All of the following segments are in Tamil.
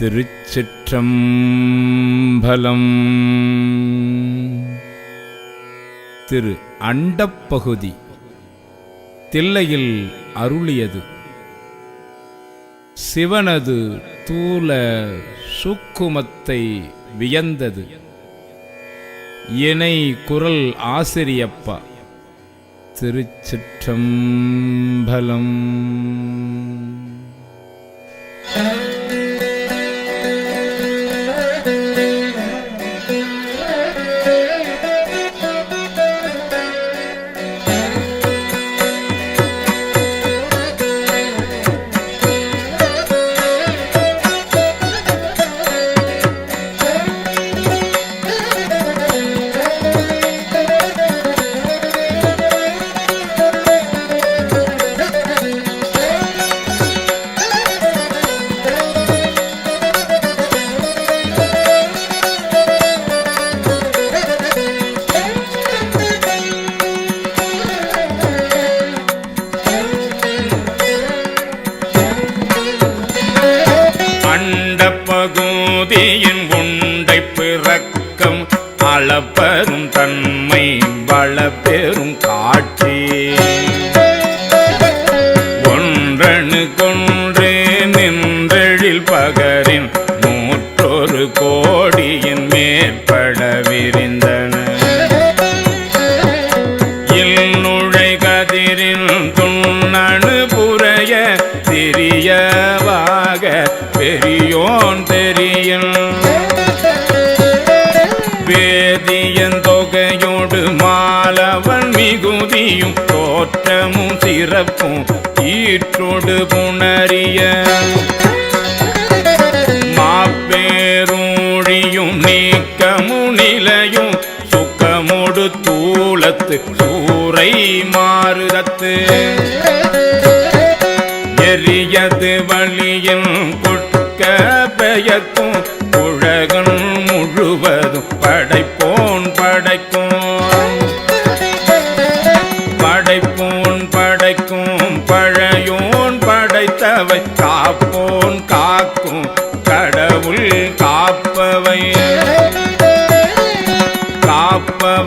திருச்சிற்றம்பலம். திரு அண்டப்பகுதி தில்லையில் அருளியது. சிவனது தூல சுக்குமத்தை வியந்தது. இணை குரல் ஆசிரியப்பா. திருச்சிற்றம்பலம். அண்டப்பகுதியின் இறக்கம் அளப்பெரும் தன்மை வளப்பெரும் காட்சி. இறப்பும் ஈற்றோடு புணரிய மாப்பேரூழியும் நீக்கமும் நிலையும் சுக்கமோடு தூளத்து சூறை மாறுதத்து. எரியது வழியும் கொட்க பெயக்கும்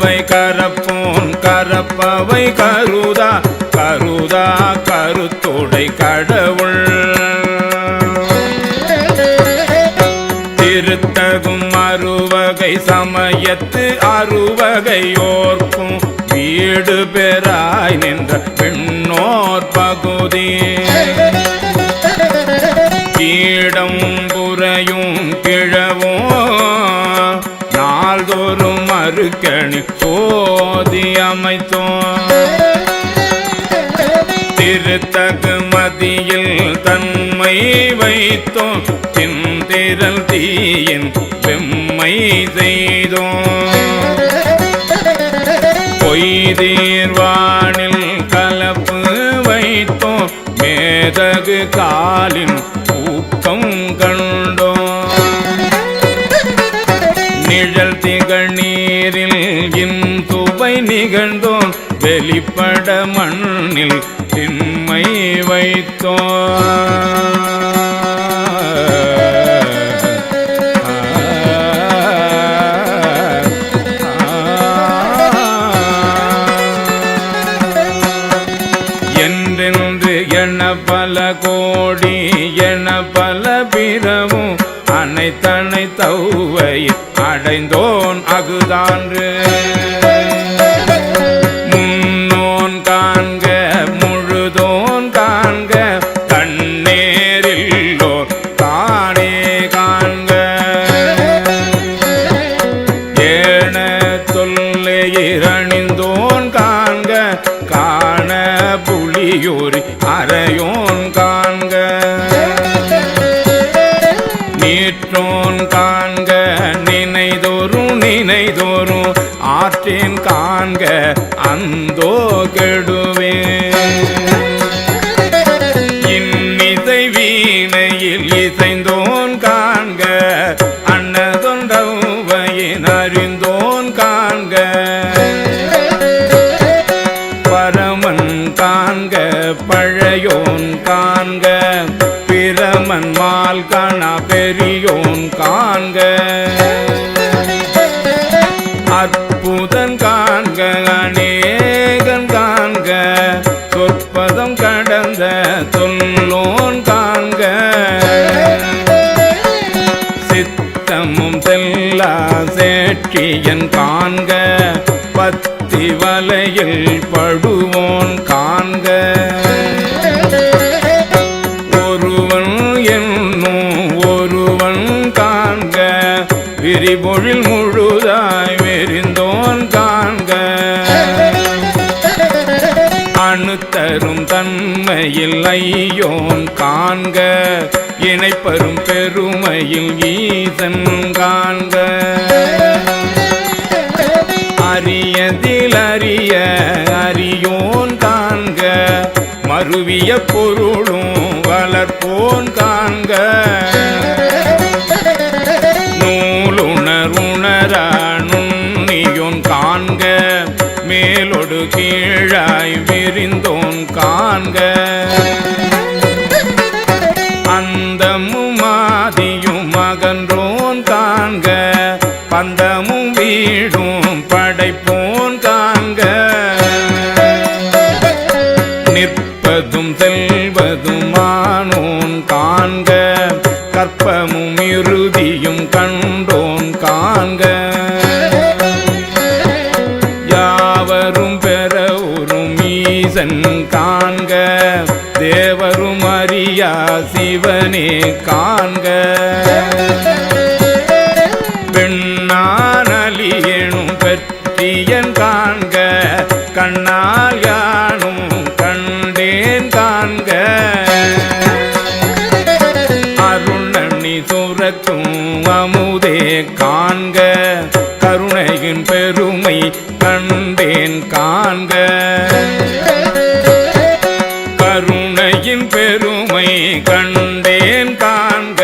காப்பவை கரப்போன் கரப்பவை கருதா கருதா கருத்துடை கடவுள். திருத்தகும் அறுவகை சமயத்து அறுவகையோர்க்கும் வீடு பெறாய் நின்ற பெண்ணோர் பகுதி. கீடம் புறையும் கிழவோ நாள்தோறும் அருக்கணி போதி அமைத்தோம். திருத்தகு மதியில் தன்மை வைத்தோம். திந்திரல் தீயின் பெம்மை செய்தோம். பொய்தீர்வானில் கலப்பு வைத்தோம். மேதகு காலின் ஊக்கம் கண் துவை வெளிப்பட மண்ணில் திண்மை வைத்தோ என்றென்று என பல கோடி என பல பிறவும் அனைத்தனை தௌவை அடைந்தோன் அகுதான்று. நினைதோறும் நினைதோறும் ஆற்றேன் காண்க அந்தோ கெடுவேன். சொல்லோன் தாங்க. சித்தமும் செல்லா சேட்டியன் காண்க. பத்தி வலையில் படுவோன் காண்க. ஒருவன் என்னும் ஒருவன் காண்க. விரிபொழில் இணையில் ஐயோன் காண்க இணைப்பரும் பெருமையில் ஈசன் காண்க. அரியதில் அறிய அறியோன் காண்க மருவிய பொருளும் வளர்ப்போன் காண்க. கீழாய் விரிந்தோன் காண்க. அந்தமும் ஆதியும் மகன்றோன் காண்க. பந்தமும் வீடும் படைப்போன் காண்க. நிற்பதும் செல்வதுமானோன் காண்க. கற்பமும் இறுதியும் ஈசன் காண்க தேவரும் அறியா சிவனே காண்க. பெண்ணானலியனும் பெற்றியன் காண்க கண்ணால் யானும் கண்டேன் காண்க. அருணி சுரக்கும் அமுதே கா கண்டேன் காண்க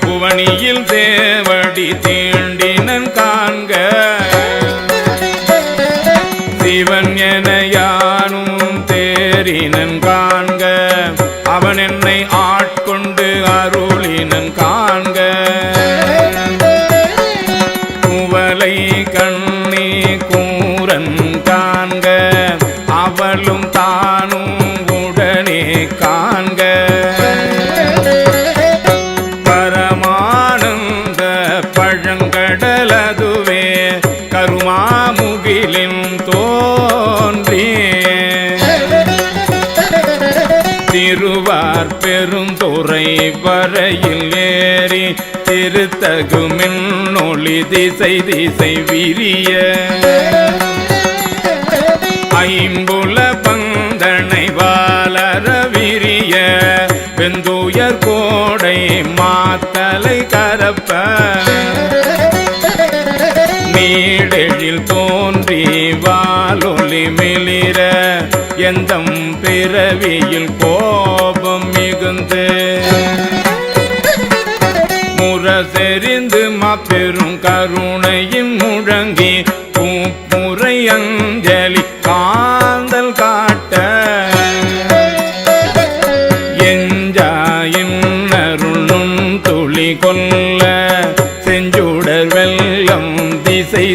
புவனியில் தேவடி தே பழங்கடலதுவே கருமாமுகிலின் தோன்றி. திருவார் பெருந்துறை வரையில் ஏறி திருத்தகுமின் மின்னொளி திசை திசை விரிய. ஐம்புல பந்தனை வாளர விரிய வெந்துயர் கொடை மாத்தலை கரப்ப. நீடெழில் தோன்றி வாலொலி மெளிர எந்தம் பிறவியில் கோபம் மிகுந்து. முரசெறிந்து மாப்பெரும் கருணையின் முழங்கி பூப்புரை அஞ்சலி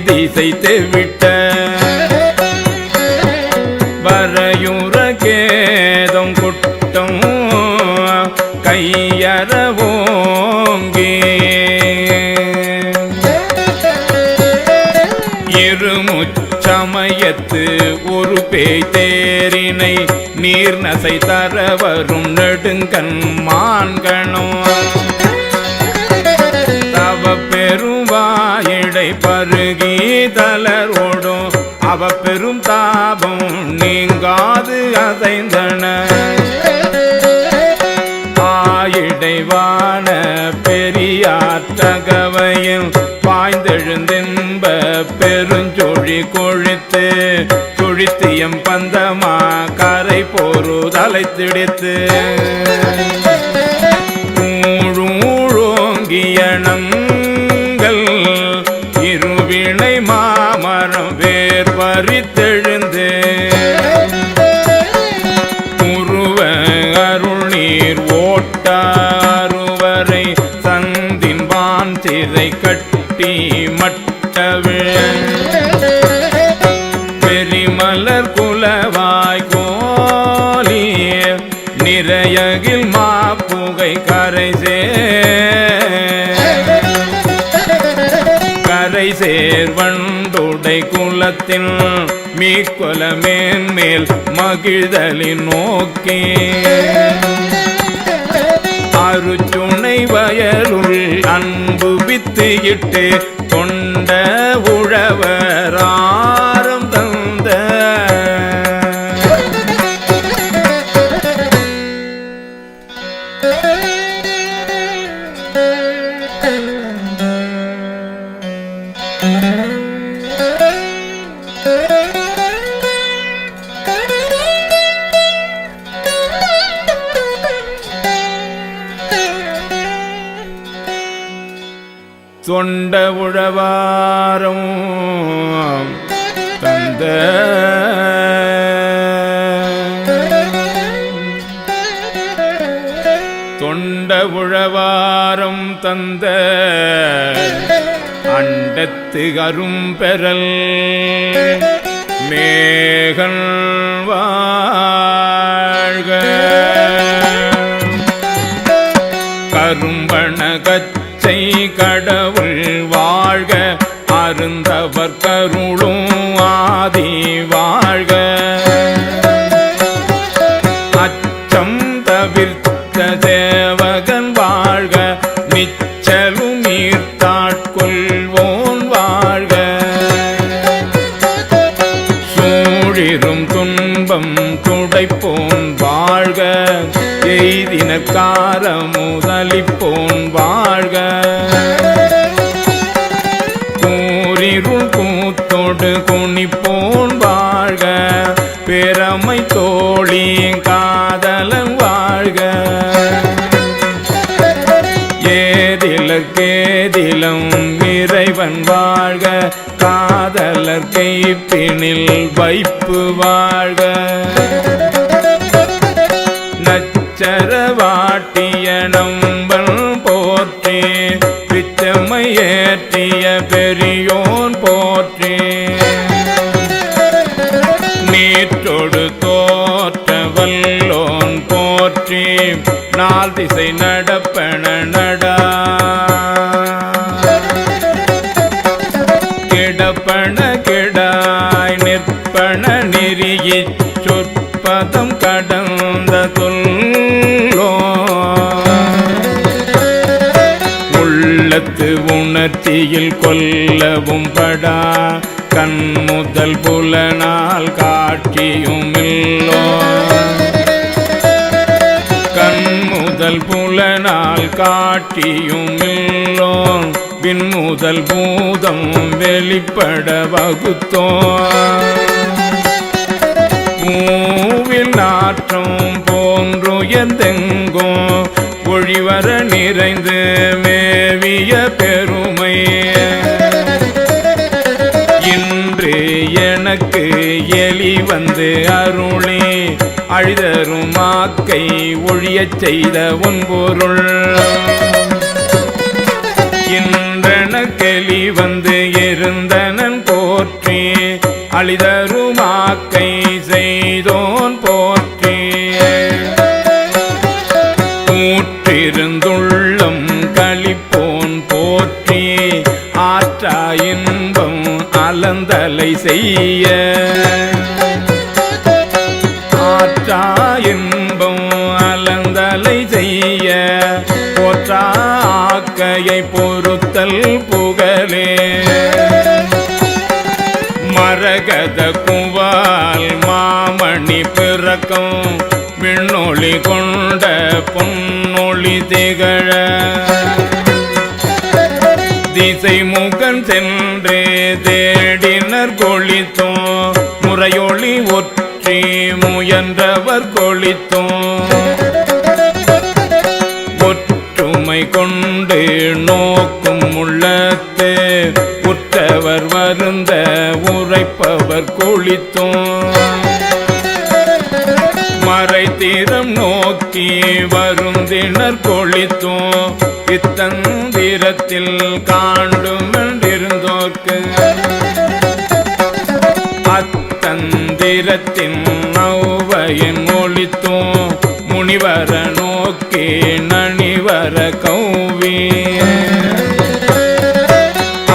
திசை விட்ட வரையுறகேதம் குட்டம் கையறவோங்கி இருமுச்சமயத்து ஒரு பேய் தேரினை நீர் நசை தர வரும் நெடுங்கண் மான்கணோ பெருவாயிடை பருகி தளர் ஓடும். அவ பெரும் தாபம் நீங்காது அசைந்தன. ஆயிடைவான பெரியாற்றகவையில் பாய்ந்தெழுந்தென்ப பெருஞ்சொழி கொழித்து சுழித்தியம் பந்தமா கரை போரு தலை திடித்து ஊழூழோங்கியணங்கள் சேர்வண்டுடை மீக்கொலமேன்மேல் மகிழ்தலின் நோக்கே. அருச்சுனை வயலுள் அன்பு வித்து இட்டு தொண்ட உழவரா கொண்ட உழவாரும் தந்த தொண்ட உழவாரும் தந்த அண்டத்து அரும்பெறல் மேகன் அருளும் ஆதி வாழ்க. அச்சம் தவிர்த்த தேவ காதலர் கைப்பினில் வைப்பு வாழ்க. நச்சரவாட்டிய நம்பன் போற்றே பிச்சமையேற்றிய பெரியோன் போற்றே. நீற்றொடு தோற்ற வல்லோன் போற்றே நாள் திசை நடப்பன உணர்ச்சியில் கொல்லவும் படா. கண் முதல் புலனால் காட்சியும் கண் முதல் புலனால் காட்சியும் இல்லோ. பின் முதல் பூதம் வெளிப்பட வகுத்தோ. பூவில் நாற்றம் போன்று எந்தெங்கோ. ஒழிவர நிறைந்து உனக்கு எலி வந்து அருளே. அழிதரும் ஆக்கை ஒழியச் செய்த உன்பொருள் கெளி வந்து இருந்தனன் போற்றி. அழிதருமாக்கை அலந்தலை செய்ய. ஆற்றா இன்பம் அலந்தலை செய்ய. போற்றா ஆக்கையை பொறுத்தல் புகழே. மரகத குவால் மாமணி பிறக்கும் விண்ணொளி கொண்ட பொன்னொளி திகழ. திசை முகன் சென்றே என்றவர் கொளித்தோம் ஒற்றுமை கொண்டு நோக்கும் உள்ளத்தே உற்றவர் வருந்த உரைப்பவர் கொளித்தோம் மறை தீரம் நோக்கி வருந்தினர் கொளித்தோம் இத்தந்திரத்தில் காண்டும் என்றிருந்தோர்க்கு அத்தந்திரத்தின் என் ஒளித்தோ முனிவர நோக்கி நனிவர கௌவி.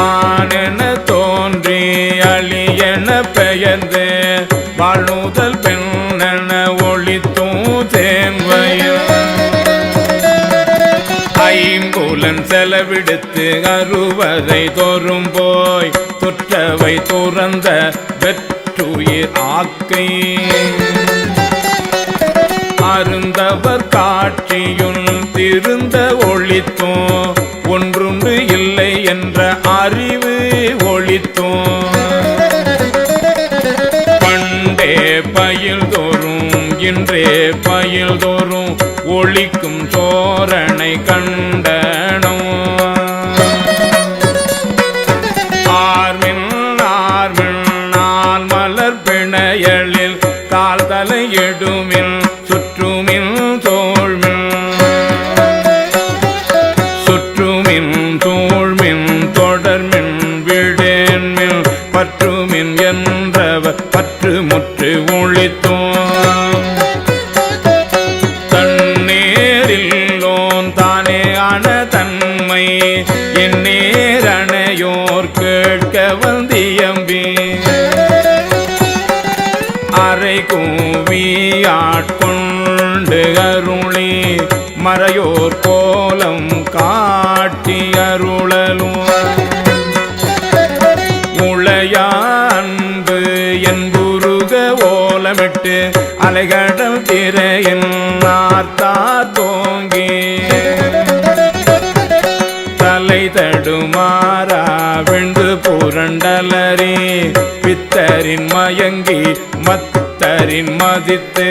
ஆனென தோன்றி அழியன பெயர்ந்து வாழ்நூதல் பெண்ணென ஒளித்தும் தேன்வயம் ஐம்புலன் செலவிடுத்து அறுவதை தோறும் போய் தொற்றவை துறந்த வெற்றுயிர் ஆக்கை. அருந்தவர் காட்சியுள் திருந்த ஒளித்தோ ஒன்றுண்டு இல்லை என்ற அறிவு ஒளித்தோ பண்டே பயில் தோறும் இன்றே பயில் தோறும் ஒளிக்கும் சோரனை கண்டனோ. ஓலமிட்டு அலைகடல் திரையின் நார்த்தா தோங்கி. தலை தடுமாறா விண்டு புரண்டலறி பித்தரின் மயங்கி மத்தரின் மதித்து.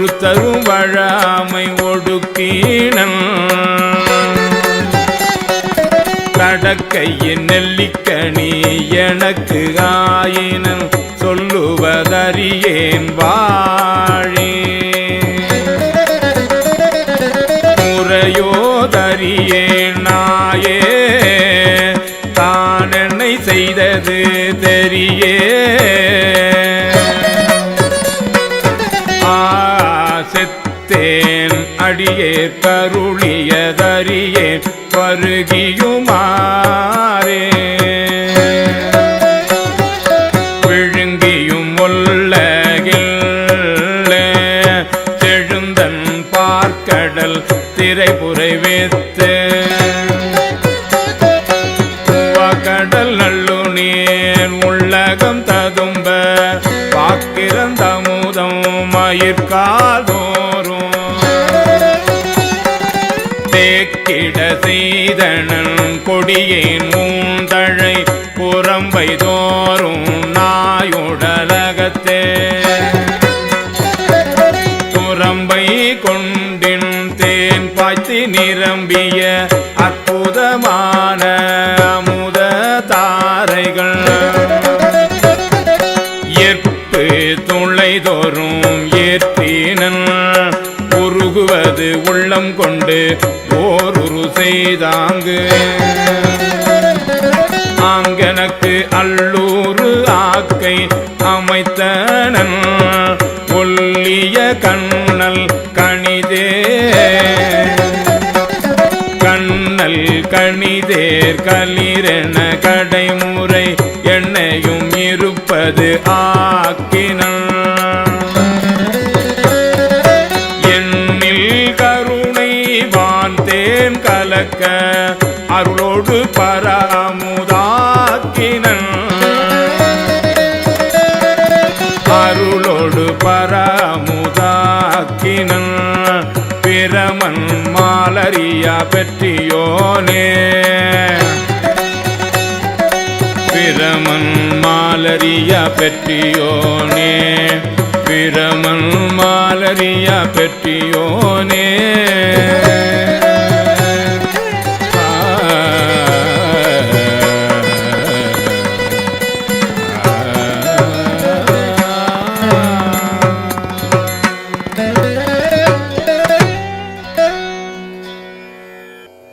ஒரு தரும் வழாமை ஒடுக்கீனன். கடக்கையின் நெல்லிக்கணி எனக்கு ஆயினன். சொல்லுவதறியேன் வாழே. முறையோதறியேன் நாயே. தான் என்னை செய்தது தெரியே. அடியே கருளியதறியே பருகியுமாறே. விழுங்கியும் உள்ளகில் செழுந்தன் பார்க்கடல் திரைபுரை வைத்து. கடல் நல்லு நீர் உள்ளகம் ததும்ப பாக்கிறந்தமுதம் மயிர்காதோ செய்தனன் கொடியேன் மூந்தழை புறம்பை தோறும் நாயுடலகத்தே. புறம்பை கொண்டின் தேன் பாய்ச்சி நிரம்பிய அற்புதமான அமுத தாரைகள். ஏற்பு துளைதோறும் ஏற்றினன் உருகுவது உள்ளம் கொண்டு ஓ செய்தாங்கு. ஆங்கனக்கு அல்ல மண் மாலரியா பெற்றியோனே. பிரமன் மாலரியா பெற்றியோனே. பிரமன் மாலரியா பெற்றியோனே.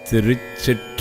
திருச்சிற்றம்பலம்.